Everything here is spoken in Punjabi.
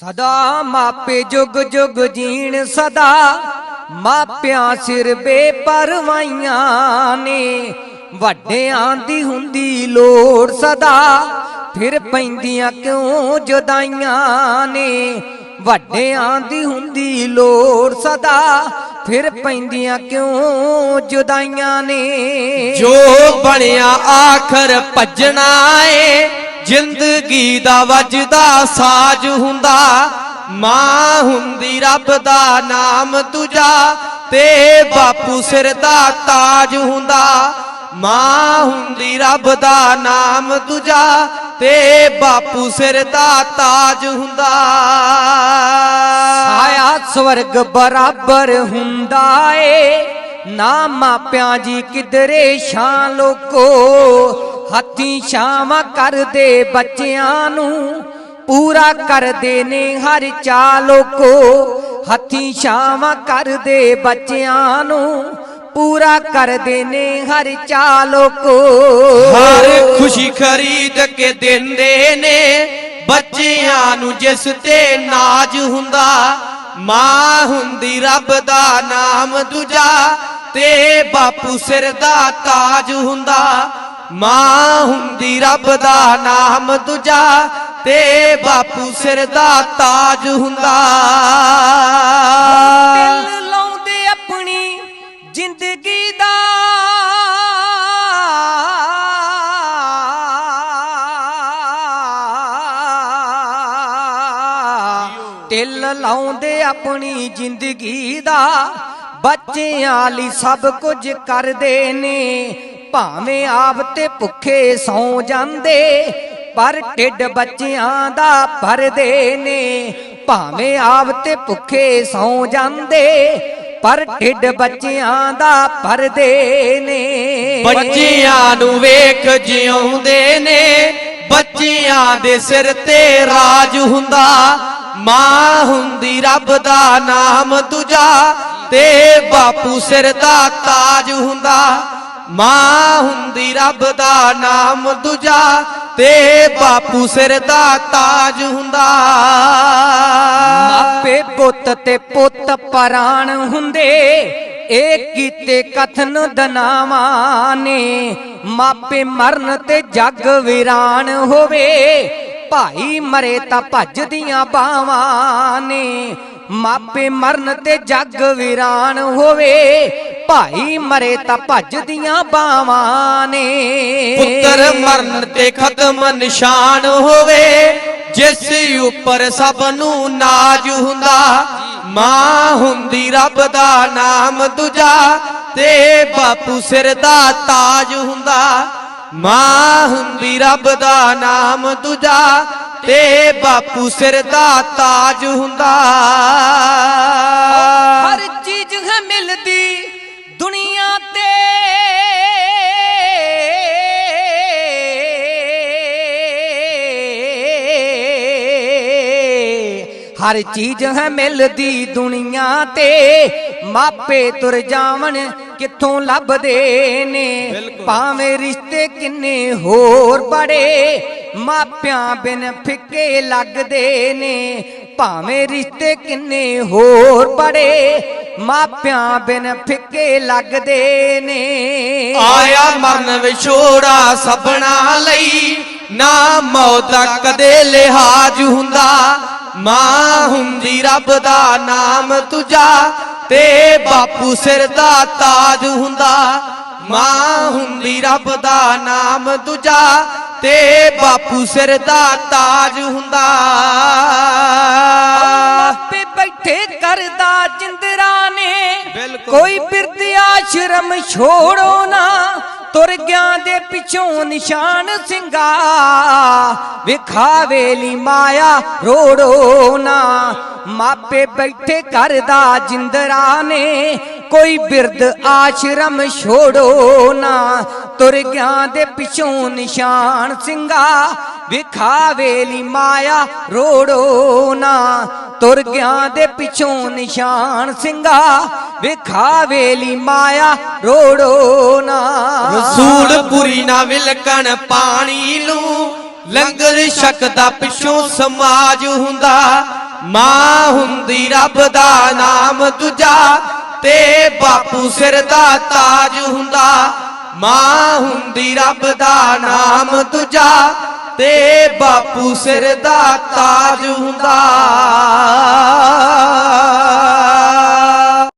ਸਦਾ ਮਾਪੇ ਜੁਗ ਜੁਗ ਜੀਣ ਸਦਾ, ਮਾਪਿਆਂ ਸਿਰ ਬੇਪਰਵਾਈਆਂ ਨੇ। ਵੱਡਿਆਂ ਦੀ ਹੁੰਦੀ ਲੋੜ ਸਦਾ, ਫਿਰ ਪੈਂਦੀਆਂ ਕਿਉਂ ਜੁਦਾਈਆਂ ਨੇ? ਵੱਡਿਆਂ ਦੀ ਹੁੰਦੀ ਲੋੜ ਸਦਾ, ਫਿਰ ਪੈਂਦੀਆਂ ਕਿਉਂ ਜੁਦਾਈਆਂ ਨੇ? ਜੋ ਬਣਿਆ ਆਖਰ ਭੱਜਣਾ ਏ ਜ਼ਿੰਦਗੀ ਦਾ ਵੱਜਦਾ ਸਾਜ ਹੁੰਦਾ, ਮਾਂ ਹੁੰਦੀ ਰੱਬ ਦਾ ਨਾਮ ਤੁਝਾ, ਤੇ ਬਾਪੂ ਸਿਰ ਦਾ ਤਾਜ ਹੁੰਦਾ, ਮਾਂ ਹੁੰਦੀ ਰੱਬ ਦਾ ਨਾਮ ਤੁਝਾ, ਤੇ ਬਾਪੂ ਸਿਰ ਦਾ ਤਾਜ ਹੁੰਦਾ। ਆਇਆ ਸਵਰਗ ਬਰਾਬਰ ਹੁੰਦਾ ਏ, ਨਾ ਮਾਪਿਆਂ ਜੀ ਕਿਧਰੇ ਛਾਂ ਲੋਕੋ ਹੱਥੀ ਛਾਵਾਂ ਕਰਦੇ ਬੱਚਿਆਂ ਨੂੰ, ਪੂਰਾ ਕਰਦੇ ਨੇ ਹਰ ਚਾ ਲੋਕੋ ਹੱਥੀ ਛਾਵਾਂ ਕਰਦੇ ਬੱਚਿਆਂ ਨੂੰ, ਪੂਰਾ ਕਰਦੇ ਨੇ ਹਰ ਚਾ ਲੋਕੋ ਹਰ ਖੁਸ਼ੀ ਖਰੀਦ ਕੇ ਦਿੰਦੇ ਨੇ, ਬੱਚਿਆਂ ਨੂੰ ਜਿਸ ਤੇ ਨਾਜ ਹੁੰਦਾ, ਮਾਂ ਹੁੰਦੀ ਰੱਬ ਦਾ ਨਾਮ ਦੂਜਾ, ਤੇ ਬਾਪੂ ਸਿਰ ਦਾ ਤਾਜ ਹੁੰਦਾ। ਮਾਂ ਹੁੰਦੀ ਰੱਬ ਦਾ ਨਾਮ ਦੂਜਾ ਤੇ ਬਾਪੂ ਸਿਰ ਦਾ ਤਾਜ ਹੁੰਦਾ। ਦਿਲ ਲਾਉਂਦੇ ਆਪਣੀ ਜ਼ਿੰਦਗੀ ਦਾ। ਦਿਲ ਲਾਉਂਦੇ ਆਪਣੀ ਜ਼ਿੰਦਗੀ ਦਾ। ਬੱਚਿਆਂ ਲਈ ਸਭ ਕੁਝ ਕਰਦੇ ਨੇ। ਭਾਵੇਂ ਆਪ ਤੇ ਭੁੱਖੇ ਸੌ ਜਾਂਦੇ, ਪਰ ਢਿੱਡ ਬੱਚਿਆਂ ਦਾ ਭਰਦੇ ਨੇ। ਭਾਵੇਂ ਆਪ ਤੇ ਭੁੱਖੇ ਸੌ ਜਾਂਦੇ, ਪਰ ਢਿੱਡ ਬੱਚਿਆਂ ਦਾ ਭਰਦੇ ਨੇ। ਬੱਚਿਆਂ ਨੂੰ ਵੇਖ ਜਿਉਂਦੇ ਨੇ, ਬੱਚਿਆਂ ਦੇ ਸਿਰ ਤੇ ਰਾਜ ਹੁੰਦਾ। ਮਾਂ ਹੁੰਦੀ ਰੱਬ ਦਾ ਨਾਮ ਦੂਜਾ, ਤੇ ਬਾਪੂ ਸਿਰ ਦਾ ਤਾਜ ਹੁੰਦਾ। ਮਾਂ ਹੁੰਦੀ ਰੱਬ ਦਾ ਨਾਮ ਦੂਜਾ, ਤੇ ਬਾਪੂ ਸਿਰ ਦਾ ਤਾਜ ਹੁੰਦਾ। ਮਾਪੇ ਪੁੱਤ ਤੇ ਪੁੱਤ ਪਰਾਣ ਹੁੰਦੇ, ਇਹ ਕੀਤੇ ਕਥਨ ਦਨਾਵਾਂ ਨੇ। ਮਾਪੇ ਮਰਨ ਤੇ ਜੱਗ ਵੀਰਾਨ ਹੋਵੇ, ਭਾਈ ਮਰੇ ਤਾਂ ਭੱਜਦੀਆਂ ਬਾਵਾਂ ਨੇ। ਮਾਪੇ ਮਰਨ ਤੇ ਜੱਗ ਵੀਰਾਨ ਹੋਵੇ ਭਾਈ ਮਰੇ ਤਾਂ ਭੱਜਦੀਆਂ ਬਾਵਾਂ ਨੇ। ਪੁੱਤਰ ਮਰਨ ਤੇ ਖਤਮ ਨਿਸ਼ਾਨ ਹੋਵੇ ਜਿਸ ਉੱਪਰ ਸਭ ਨੂੰ ਨਾਜ ਹੁੰਦਾ। ਮਾਂ ਹੁੰਦੀ ਰੱਬ ਦਾ ਨਾਮ ਦੂਜਾ ਤੇ ਬਾਪੂ ਸਿਰ ਦਾ ਤਾਜ ਹੁੰਦਾ। ਮਾਂ ਹੁੰਦੀ ਰੱਬ ਦਾ ਨਾਮ ਦੂਜਾ ਤੇ ਬਾਪੂ ਸਿਰ ਦਾ ਤਾਜ ਹੁੰਦਾ। ਹਰ ਚੀਜ਼ ਹੈ ਮਿਲਦੀ। ਦੁਨੀਆ ਤੇ। ਹਰ ਚੀਜ਼ ਹੈ ਮਿਲਦੀ ਦੁਨੀਆ ਤੇ। ਮਾਪੇ ਤੁਰ ਜਾਵਣ, ਕਿੱਥੋਂ ਲੱਭਦੇ ਨੇ? ਭਾਵੇਂ ਰਿਸ਼ਤੇ ਕਿੰਨੇ ਹੋਰ ਬੜੇ, ਮਾਪਿਆਂ ਬਿਨ ਫਿੱਕੇ ਲੱਗਦੇ ਨੇ। ਭਾਵੇਂ ਰਿਸ਼ਤੇ ਕਿੰਨੇ ਹੋਰ ਬੜੇ, ਮਾਪਿਆਂ ਬਿਨ ਫਿੱਕੇ ਲੱਗਦੇ ਨੇ। ਆਇਆ ਮਰਨ ਵਿਛੋੜਾ ਸਭਨਾ ਲਈ, ਨਾ ਮੌਤ ਦਾ ਕਦੇ ਲਿਹਾਜ ਹੁੰਦਾ। ਮਾਂ ਹੁੰਦੀ ਰੱਬ ਦਾ ਨਾਮ ਤੁਝਾ, ਤੇ ਬਾਪੂ ਸਿਰ ਦਾ ਤਾਜ ਹੁੰਦਾ। ਮਾਂ ਹੁੰਦੀ ਰੱਬ ਦਾ ਨਾਮ ਤੁਝਾ ਤੇ ਬਾਪੂ ਸਿਰ ਦਾ ਤਾਜ ਹੁੰਦਾ ਮਾਪੇ ਬੈਠੇ ਕਰਦਾ ਜਿੰਦਰਾ ਨੇ। ਕੋਈ ਬਿਰਧ ਆਸ਼ਰਮ ਛੋੜੋ ਨਾ ਤੁਰ ਗਿਆ ਦੇ ਪਿੱਛੋਂ ਨਿਸ਼ਾਨ ਸਿੰਘਾ। ਵਿਖਾਵੇ ਲਈ ਮਾਇਆ, ਰੋੜੋ ਨਾ। ਮਾਪੇ ਬੈਠੇ ਕਰਦਾ ਜਿੰਦਰਾ ਨੇ। ਕੋਈ ਬਿਰਧ ਆਸ਼ਰਮ ਛੋੜੋ ਨਾ। ਤੁਰ ਗਿਆ ਦੇ ਪਿੱਛੋਂ ਨਿਸ਼ਾਨ ਸਿੰਘਾ। ਵਿਖਾਵੇ ਲਈ ਮਾਇਆ, ਰੋੜੋ ਨਾ। ਤੁਰ ਗਿਆ ਦੇ ਪਿਛੋਂ ਨਿਸ਼ਾਨ ਸਿੰਘਾ। ਵਿਖਾਵੇ ਲਈ ਮਾਇਆ, ਰੋੜੋ ਨਾ। ਰਸੂਲ ਪੁਰੀ ਨਾ ਵਿਲਕਣ ਪਾਣੀ ਨੂੰ। ਲੰਗਰ ਛਕਦਾ ਪਿਛੋਂ ਸਮਾਜ ਹੁੰਦਾ। ਮਾਂ ਹੁੰਦੀ ਰੱਬ ਦਾ ਨਾਮ ਦੂਜਾ। ਤੇ ਬਾਪੂ ਸਿਰ ਦਾ ਤਾਜ ਹੁੰਦਾ। ਮਾਂ ਹੁੰਦੀ ਰੱਬ ਦਾ ਨਾਮ ਦੂਜਾ। ਤੇ ਬਾਪੂ ਸਿਰ ਦਾ ਤਾਜ ਹੁੰਦਾ।